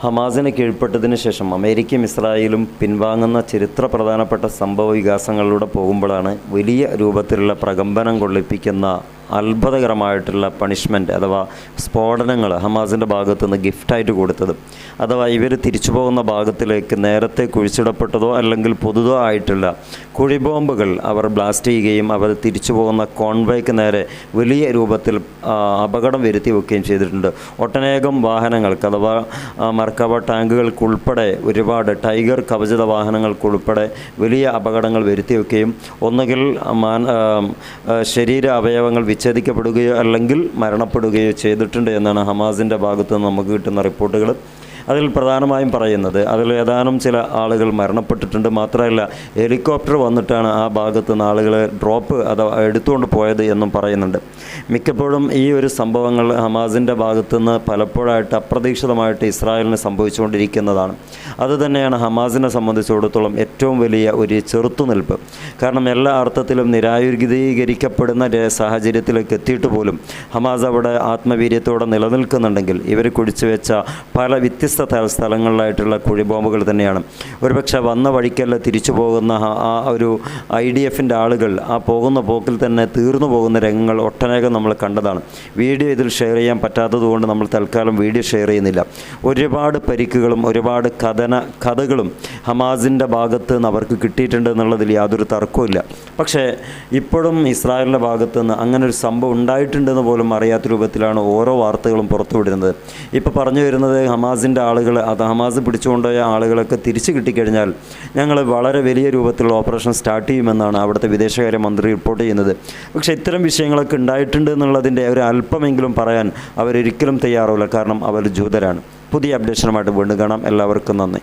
ഹമാസിന് കീഴ്പ്പെട്ടതിന് ശേഷം അമേരിക്കയും ഇസ്രായേലും പിൻവാങ്ങുന്ന ചരിത്ര പ്രധാനപ്പെട്ട സംഭവ വികാസങ്ങളിലൂടെ പോകുമ്പോഴാണ് വലിയ രൂപത്തിലുള്ള പ്രകമ്പനം കൊള്ളിപ്പിക്കുന്ന അത്ഭുതകരമായിട്ടുള്ള പണിഷ്മെന്റ് അഥവാ സ്ഫോടനങ്ങൾ ഹമാസിന്റെ ഭാഗത്തു നിന്ന് ഗിഫ്റ്റായിട്ട് കൊടുത്തത്. അഥവാ ഇവർ തിരിച്ചു പോകുന്ന ഭാഗത്തിലേക്ക് നേരത്തെ കുഴിച്ചിടപ്പെട്ടതോ അല്ലെങ്കിൽ പുതുതോ ആയിട്ടുള്ള കുഴിബോംബുകൾ അവർ ബ്ലാസ്റ്റ് ചെയ്യുകയും അവർ തിരിച്ചു പോകുന്ന കോൺവേക്ക് നേരെ വലിയ രൂപത്തിൽ അപകടം വരുത്തി വെക്കുകയും ചെയ്തിട്ടുണ്ട്. ഒട്ടനേകം വാഹനങ്ങൾക്ക് അഥവാ മർക്കവ ടാങ്കുകൾക്കുൾപ്പെടെ ഒരുപാട് ടൈഗർ കവചിത വാഹനങ്ങൾക്കുൾപ്പെടെ വലിയ അപകടങ്ങൾ വരുത്തി വെക്കുകയും ഒന്നുകിൽ ശരീര അവയവങ്ങൾ വിച്ഛേദിക്കപ്പെടുകയോ അല്ലെങ്കിൽ മരണപ്പെടുകയോ ചെയ്തിട്ടുണ്ട് എന്നാണ് ഹമാസിന്റെ ഭാഗത്ത് നിന്ന് നമുക്ക് കിട്ടുന്ന റിപ്പോർട്ടുകൾ. അതിൽ പ്രധാനമായും പറയുന്നത് അതിൽ ഏതാനും ചില ആളുകൾ മരണപ്പെട്ടിട്ടുണ്ട്. മാത്രമല്ല ഹെലികോപ്റ്റർ വന്നിട്ടാണ് ആ ഭാഗത്ത് നിന്ന് ആളുകളെ ഡ്രോപ്പ് അഥവാ എടുത്തുകൊണ്ട് പോയത് എന്നും പറയുന്നുണ്ട്. മിക്കപ്പോഴും ഈ ഒരു സംഭവങ്ങൾ ഹമാസിന്റെ ഭാഗത്തു നിന്ന് പലപ്പോഴായിട്ട് അപ്രതീക്ഷിതമായിട്ട് ഇസ്രായേലിന് സംഭവിച്ചുകൊണ്ടിരിക്കുന്നതാണ്. അതുതന്നെയാണ് ഹമാസിനെ സംബന്ധിച്ചിടത്തോളം ഏറ്റവും വലിയ ഒരു ചെറുത്തുനിൽപ്പ്. കാരണം എല്ലാ അർത്ഥത്തിലും നിരായുഗീകരിക്കപ്പെടുന്ന സാഹചര്യത്തിലേക്ക് എത്തിയിട്ട് പോലും ഹമാസ് അവിടെ ആത്മവീര്യത്തോടെ നിലനിൽക്കുന്നുണ്ടെങ്കിൽ ഇവർ കുഴിച്ചു വെച്ച പല വ്യത്യസ്ത ത- സ്ഥലങ്ങളിലായിട്ടുള്ള കുഴിബോംബുകൾ തന്നെയാണ്. ഒരുപക്ഷെ വന്ന വഴിക്കല്ല തിരിച്ചു പോകുന്ന ആ ഒരു ഐ ഡി എഫിന്റെ ആളുകൾ ആ പോകുന്ന പോക്കിൽ തന്നെ തീർന്നു പോകുന്ന രംഗങ്ങൾ ഒട്ടനേകം നമ്മൾ കണ്ടതാണ്. വീഡിയോ ഇതിൽ ഷെയർ ചെയ്യാൻ പറ്റാത്തതുകൊണ്ട് നമ്മൾ തൽക്കാലം വീഡിയോ ഷെയർ ചെയ്യുന്നില്ല. ഒരുപാട് പരിക്കുകളും ഒരുപാട് കഥന കഥകളും ഹമാസിന്റെ ഭാഗത്ത് നിന്ന് അവർക്ക് കിട്ടിയിട്ടുണ്ട് എന്നുള്ളതിൽ യാതൊരു തർക്കവുമില്ല. പക്ഷേ ഇപ്പോഴും ഇസ്രായേലിന്റെ ഭാഗത്ത് നിന്ന് അങ്ങനെ ഒരു സംഭവം ഉണ്ടായിട്ടുണ്ടെന്ന് പോലും അറിയാത്ത രൂപത്തിലാണ് ഓരോ വാർത്തകളും പുറത്തുവിടുന്നത് ഇപ്പോൾ പറഞ്ഞു വരുന്നത് ഹമാസിന്റെ ആളുകൾ അത് ഹമാസ് പിടിച്ചുകൊണ്ടുപോയ ആളുകളൊക്കെ തിരിച്ചു കിട്ടിക്കഴിഞ്ഞാൽ ഞങ്ങൾ വളരെ വലിയ രൂപത്തിലുള്ള ഓപ്പറേഷൻ സ്റ്റാർട്ട് ചെയ്യുമെന്നാണ് അവിടുത്തെ വിദേശകാര്യ മന്ത്രി റിപ്പോർട്ട് ചെയ്യുന്നത്. പക്ഷേ ഇത്തരം വിഷയങ്ങളൊക്കെ ഉണ്ടായിട്ടുണ്ട് എന്നുള്ളതിന്റെ ഒരു അല്പമെങ്കിലും പറയാൻ അവരൊരിക്കലും തയ്യാറാവില്ല. കാരണം അവർ ജൂതരാണ്. പുതിയ അപ്ഡേഷനുമായിട്ട് വീണ്ടും കാണാം. എല്ലാവർക്കും നന്ദി.